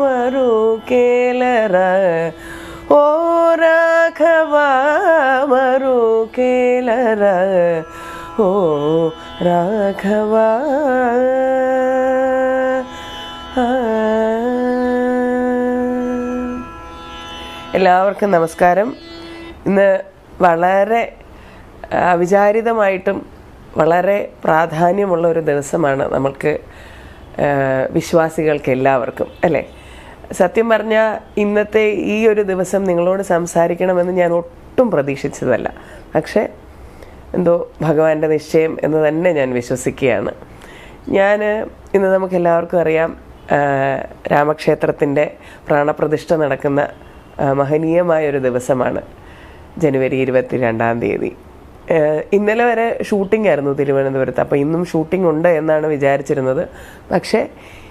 ಮರು ಕೇಲರ ಓ ರಾಘವ ಮರು ಕೇಲರ ಓ എല്ലാവർക്കും നമസ്കാരം. ഇന്ന് വളരെ അവിചാരിതമായിട്ടും വളരെ പ്രാധാന്യമുള്ള ഒരു ദിവസമാണ് നമ്മൾക്ക് വിശ്വാസികൾക്ക് എല്ലാവർക്കും അല്ലേ? സത്യം പറഞ്ഞാൽ ഇന്നത്തെ ഈ ഒരു ദിവസം നിങ്ങളോട് സംസാരിക്കണമെന്ന് ഞാൻ ഒട്ടും പ്രതീക്ഷിച്ചതല്ല. പക്ഷേ എന്തോ ഭഗവാന്റെ നിശ്ചയം എന്ന് തന്നെ ഞാൻ വിശ്വസിക്കുകയാണ്. ഞാൻ ഇന്ന് നമുക്ക് എല്ലാവർക്കും അറിയാം രാമക്ഷേത്രത്തിന്റെ പ്രാണപ്രതിഷ്ഠ നടക്കുന്ന മഹനീയമായൊരു ദിവസമാണ് ജനുവരി ഇരുപത്തി രണ്ടാം തീയതി. ഇന്നലെ വരെ ഷൂട്ടിംഗ് ആയിരുന്നു തിരുവനന്തപുരത്ത്. അപ്പോൾ ഇന്നും ഷൂട്ടിംഗ് ഉണ്ട് എന്നാണ് വിചാരിച്ചിരുന്നത്. പക്ഷേ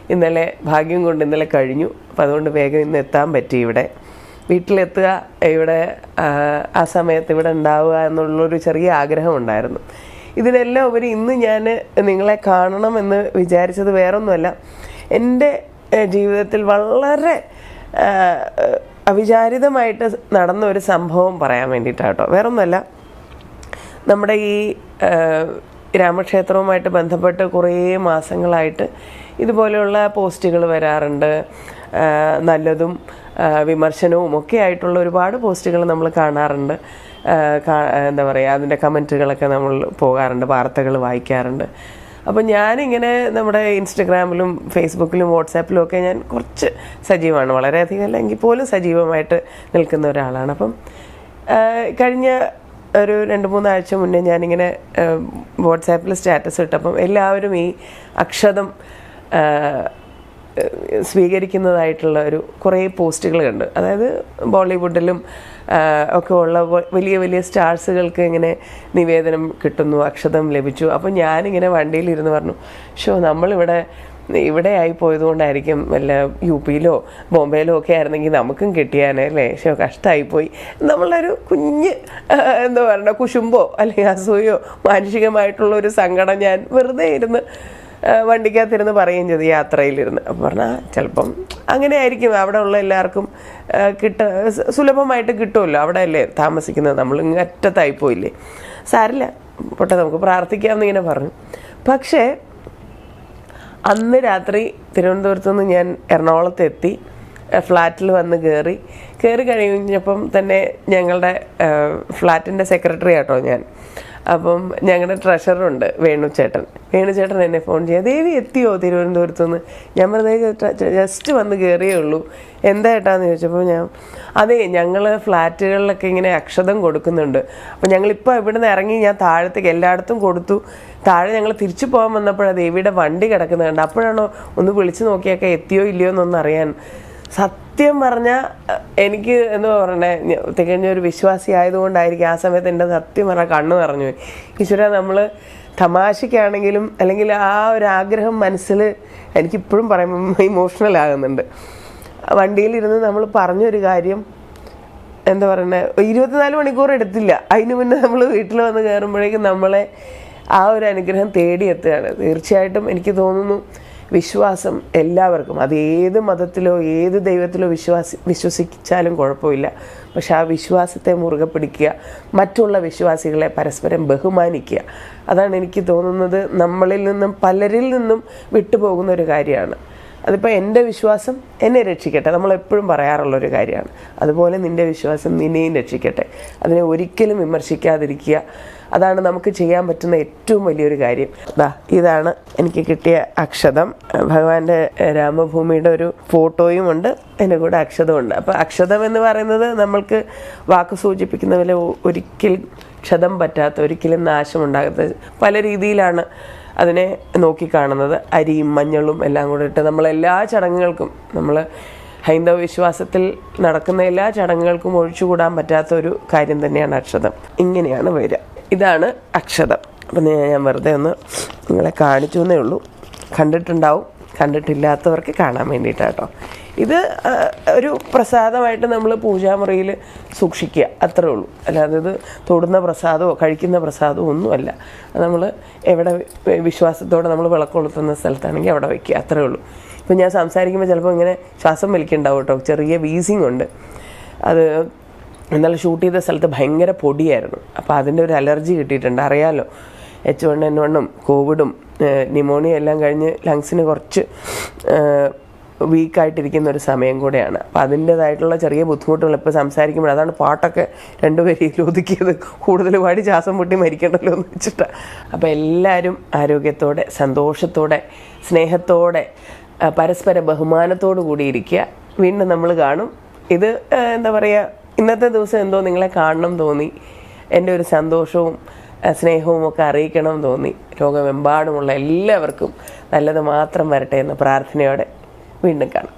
ഇന്നലെ ഭാഗ്യം കൊണ്ട് ഇന്നലെ കഴിഞ്ഞു. അപ്പോൾ അതുകൊണ്ട് വേഗം ഇന്ന് എത്താൻ പറ്റി ഇവിടെ. വീട്ടിലെത്തുക ഇവിടെ ആ, സമയത്ത് ഇവിടെ ഉണ്ടാവുക എന്നുള്ളൊരു ചെറിയ ആഗ്രഹം ഉണ്ടായിരുന്നു ഇതിനെല്ലാം ഉപരി ഇന്ന് ഞാൻ നിങ്ങളെ കാണണമെന്ന് വിചാരിച്ചത് വേറൊന്നുമല്ല. എന്റെ ജീവിതത്തിൽ വളരെ അവിചാരിതമായിട്ട് നടന്ന ഒരു സംഭവം പറയാൻ വേണ്ടിയിട്ടാണ് കേട്ടോ വേറൊന്നുമല്ല. നമ്മുടെ ഈ രാമക്ഷേത്രവുമായിട്ട് ബന്ധപ്പെട്ട് കുറേ മാസങ്ങളായിട്ട് ഇതുപോലെയുള്ള പോസ്റ്റുകൾ വരാറുണ്ട്. നല്ലതും വിമർശനവും ഒക്കെ ആയിട്ടുള്ള ഒരുപാട് പോസ്റ്റുകൾ നമ്മൾ കാണാറുണ്ട്. എന്താ പറയുക അതിന്റെ കമന്റുകളൊക്കെ നമ്മൾ പോകാറുണ്ട് വാർത്തകൾ വായിക്കാറുണ്ട്. അപ്പം ഞാനിങ്ങനെ നമ്മുടെ ഇൻസ്റ്റഗ്രാമിലും ഫേസ്ബുക്കിലും വാട്സാപ്പിലും ഒക്കെ ഞാൻ കുറച്ച് സജീവമാണ്. വളരെയധികം അല്ലെങ്കിൽ പോലും സജീവമായിട്ട് നിൽക്കുന്ന ഒരാളാണ്. അപ്പം കഴിഞ്ഞ ഒരു രണ്ട് മൂന്നാഴ്ച മുന്നേ ഞാനിങ്ങനെ വാട്സാപ്പിൽ സ്റ്റാറ്റസ് ഇട്ടപ്പം എല്ലാവരും ഈ അക്ഷതം സ്വീകരിക്കുന്നതായിട്ടുള്ള ഒരു കുറേ പോസ്റ്റുകൾ കണ്ട്. അതായത് ബോളിവുഡിലും ഒക്കെ ഉള്ള വലിയ വലിയ സ്റ്റാർസുകൾക്ക് ഇങ്ങനെ നിവേദനം കിട്ടുന്നു അക്ഷതം ലഭിച്ചു. അപ്പം ഞാനിങ്ങനെ വണ്ടിയിലിരുന്ന് പറഞ്ഞു ഷോ നമ്മളിവിടെ ഇവിടെ ആയി പോയതുകൊണ്ടായിരിക്കും വല്ല യു പിയിലോ ബോംബെയിലോ ഒക്കെ ആയിരുന്നെങ്കിൽ നമുക്കും കിട്ടിയാനേ അല്ലേ? ഷോ കഷ്ടമായിപ്പോയി നമ്മളൊരു കുഞ്ഞ് എന്താ പറയുക കുശുമ്പോ അല്ലെങ്കിൽ അസൂയോ മാനുഷികമായിട്ടുള്ള ഒരു സങ്കടം ഞാൻ വെറുതെ ഇരുന്ന് വണ്ടിക്കകത്തിരുന്ന് പറയുകയും ചെയ്തു യാത്രയിലിരുന്ന്. അപ്പം പറഞ്ഞാൽ ചിലപ്പം അങ്ങനെ ആയിരിക്കും. അവിടെ ഉള്ള എല്ലാവർക്കും കിട്ട സുലഭമായിട്ട് കിട്ടുമല്ലോ. അവിടെ അല്ലേ താമസിക്കുന്നത്. നമ്മൾ ഇങ്ങനെ അറ്റത്തായിപ്പോയില്ലേ സാരില്ല പൊട്ടെ നമുക്ക് പ്രാർത്ഥിക്കാമെന്ന് ഇങ്ങനെ പറഞ്ഞു. പക്ഷേ അന്ന് രാത്രി തിരുവനന്തപുരത്തു നിന്ന് ഞാൻ എറണാകുളത്ത് എത്തി. ഫ്ലാറ്റിൽ വന്ന് കയറി കയറി കഴിഞ്ഞപ്പം തന്നെ ഞങ്ങളുടെ ഫ്ലാറ്റിന്റെ സെക്രട്ടറി ആട്ടോ ഞാൻ. അപ്പം ഞങ്ങളുടെ ട്രഷറുണ്ട് വേണുചേട്ടൻ വേണുചേട്ടൻ എന്നെ ഫോൺ ചെയ്യാം. ദേവി എത്തിയോ തിരുവനന്തപുരത്ത് നിന്ന് ഞാൻ വെറുതെ ജസ്റ്റ് വന്ന് കയറിയേ ഉള്ളൂ. എന്താ ഏട്ടാന്ന് ചോദിച്ചപ്പോൾ ഞാൻ അതെ ഞങ്ങൾ ഫ്ലാറ്റുകളിലൊക്കെ ഇങ്ങനെ അക്ഷതം കൊടുക്കുന്നുണ്ട്. അപ്പം ഞങ്ങളിപ്പോൾ ഇവിടെ നിന്ന് ഇറങ്ങി ഞാൻ താഴത്തേക്ക് എല്ലായിടത്തും കൊടുത്തു. താഴെ ഞങ്ങൾ തിരിച്ചു പോകാൻ വന്നപ്പോഴാണ് ദേവിയുടെ വണ്ടി കിടക്കുന്നത് കണ്ട് അപ്പോഴാണോ ഒന്ന് വിളിച്ചു നോക്കിയൊക്കെ എത്തിയോ ഇല്ലയോ എന്നൊന്ന് അറിയാൻ സത്യം പറഞ്ഞാൽ എനിക്ക് എന്താ പറയണേ തികഞ്ഞ ഒരു വിശ്വാസി ആയതുകൊണ്ടായിരിക്കും ആ സമയത്ത് എന്റെ സത്യം പറഞ്ഞാൽ കണ്ണു നിറഞ്ഞു ഈശ്വര നമ്മൾ തമാശയ്ക്കാണെങ്കിലും അല്ലെങ്കിൽ ആ ഒരു ആഗ്രഹം മനസ്സിൽ എനിക്കിപ്പോഴും പറയുമ്പോൾ ഇമോഷണൽ ആകുന്നുണ്ട്. വണ്ടിയിലിരുന്ന് നമ്മൾ പറഞ്ഞൊരു കാര്യം എന്താ പറയുന്നത് ഇരുപത്തിനാല് മണിക്കൂർ എടുത്തില്ല. അതിന് മുന്നേ നമ്മൾ വീട്ടിൽ വന്ന് കയറുമ്പോഴേക്കും നമ്മളെ ആ ഒരു അനുഗ്രഹം തേടിയെത്തുകയാണ്. തീർച്ചയായിട്ടും എനിക്ക് തോന്നുന്നു വിശ്വാസം എല്ലാവർക്കും. അത് ഏത് മതത്തിലോ ഏത് ദൈവത്തിലോ വിശ്വാസി വിശ്വസിച്ചാലും കുഴപ്പമില്ല. പക്ഷെ ആ വിശ്വാസത്തെ മുറുകെ പിടിക്കുക മറ്റുള്ള വിശ്വാസികളെ പരസ്പരം ബഹുമാനിക്കുക. അതാണ് എനിക്ക് തോന്നുന്നത്. നമ്മളിൽ നിന്നും പലരിൽ നിന്നും വിട്ടുപോകുന്ന ഒരു കാര്യമാണ്. അതിപ്പോൾ എന്റെ വിശ്വാസം എന്നെ രക്ഷിക്കട്ടെ. നമ്മൾ എപ്പോഴും പറയാറുള്ള ഒരു കാര്യമാണ്. അതുപോലെ നിന്റെ വിശ്വാസം നിന്നെയും രക്ഷിക്കട്ടെ. അതിനെ ഒരിക്കലും വിമർശിക്കാതിരിക്കുക. അതാണ് നമുക്ക് ചെയ്യാൻ പറ്റുന്ന ഏറ്റവും വലിയൊരു കാര്യം. ദാ ഇതാണ് എനിക്ക് കിട്ടിയ അക്ഷതം. ഭഗവാന്റെ രാമഭൂമിയുടെ ഒരു ഫോട്ടോയും ഉണ്ട്. എന്റെ കൂടെ അക്ഷതമുണ്ട് അപ്പോൾ അക്ഷതം എന്ന് പറയുന്നത് നമ്മൾക്ക് വാക്ക് സൂചിപ്പിക്കുന്ന പോലെ ഒരിക്കലും ക്ഷതം പറ്റാത്ത ഒരിക്കലും നാശമുണ്ടാകാത്ത പല രീതിയിലാണ് അതിനെ നോക്കിക്കാണുന്നത്. അരിയും മഞ്ഞളും എല്ലാം കൂടെ ഇട്ട് നമ്മളെല്ലാ ചടങ്ങുകൾക്കും നമ്മൾ ഹൈന്ദവ വിശ്വാസത്തിൽ നടക്കുന്ന എല്ലാ ചടങ്ങുകൾക്കും ഒഴിച്ചുകൂടാൻ പറ്റാത്ത ഒരു കാര്യം തന്നെയാണ് അക്ഷതം. ഇങ്ങനെയാണ് വരിക. ഇതാണ് അക്ഷതം. അപ്പം ഞാൻ വെറുതെ ഒന്ന് നിങ്ങളെ കാണിച്ചു എന്നേ ഉള്ളൂ. കണ്ടിട്ടുണ്ടാവും. കണ്ടിട്ടില്ലാത്തവർക്ക് കാണാൻ വേണ്ടിയിട്ടാട്ടോ. ഇത് ഒരു പ്രസാദമായിട്ട് നമ്മൾ പൂജാമുറിയിൽ സൂക്ഷിക്കുക അത്രേ ഉള്ളൂ. അല്ലാതെ ഇത് തൊടുന്ന പ്രസാദമോ കഴിക്കുന്ന പ്രസാദമോ ഒന്നുമല്ല നമ്മൾ എവിടെ വിശ്വാസത്തോടെ നമ്മൾ വിളക്കൊളുത്തുന്ന സ്ഥലത്താണെങ്കിൽ അവിടെ വയ്ക്കുക അത്രേ ഉള്ളൂ. ഇപ്പം ഞാൻ സംസാരിക്കുമ്പോൾ ചിലപ്പോൾ ഇങ്ങനെ ശ്വാസം വലിക്കുന്നുണ്ടാവും കേട്ടോ. ചെറിയ വീസിങ് ഉണ്ട്. അത് എന്നാലും ഷൂട്ട് ചെയ്ത സ്ഥലത്ത് ഭയങ്കര പൊടിയായിരുന്നു. അപ്പോൾ അതിന്റെ ഒരു അലർജി കിട്ടിയിട്ടുണ്ട്. അറിയാമല്ലോ എച്ച് വൺ എൻ വണ്ണും കോവിഡും ന്യൂമോണിയ എല്ലാം കഴിഞ്ഞ് ലങ്സിന് കുറച്ച് വീക്കായിട്ടിരിക്കുന്ന ഒരു സമയം കൂടെയാണ്. അപ്പം അതിന്റേതായിട്ടുള്ള ചെറിയ ബുദ്ധിമുട്ടുകൾ ഇപ്പോൾ സംസാരിക്കുമ്പോൾ അതാണ് പാട്ടൊക്കെ രണ്ടുപേരെയും ഒതുക്കിയത് കൂടുതൽ പാടി ശ്വാസം മുട്ടി മരിക്കണ്ടല്ലോ എന്ന് വെച്ചിട്ടാണ് അപ്പോൾ എല്ലാവരും ആരോഗ്യത്തോടെ സന്തോഷത്തോടെ സ്നേഹത്തോടെ പരസ്പര ബഹുമാനത്തോടു കൂടി ഇരിക്കുക. വീണ്ടും നമ്മൾ കാണും. ഇത് എന്താ പറയുക ഇന്നത്തെ ദിവസം എന്തോ നിങ്ങളെ കാണണം തോന്നി. എന്റെ ഒരു സന്തോഷവും സ്നേഹവും ഒക്കെ അറിയിക്കണം തോന്നി. ലോകമെമ്പാടുമുള്ള എല്ലാവർക്കും നല്ലത് മാത്രം വരട്ടെ എന്ന് പ്രാർത്ഥനയോടെ വീണ്ടും കാണാം.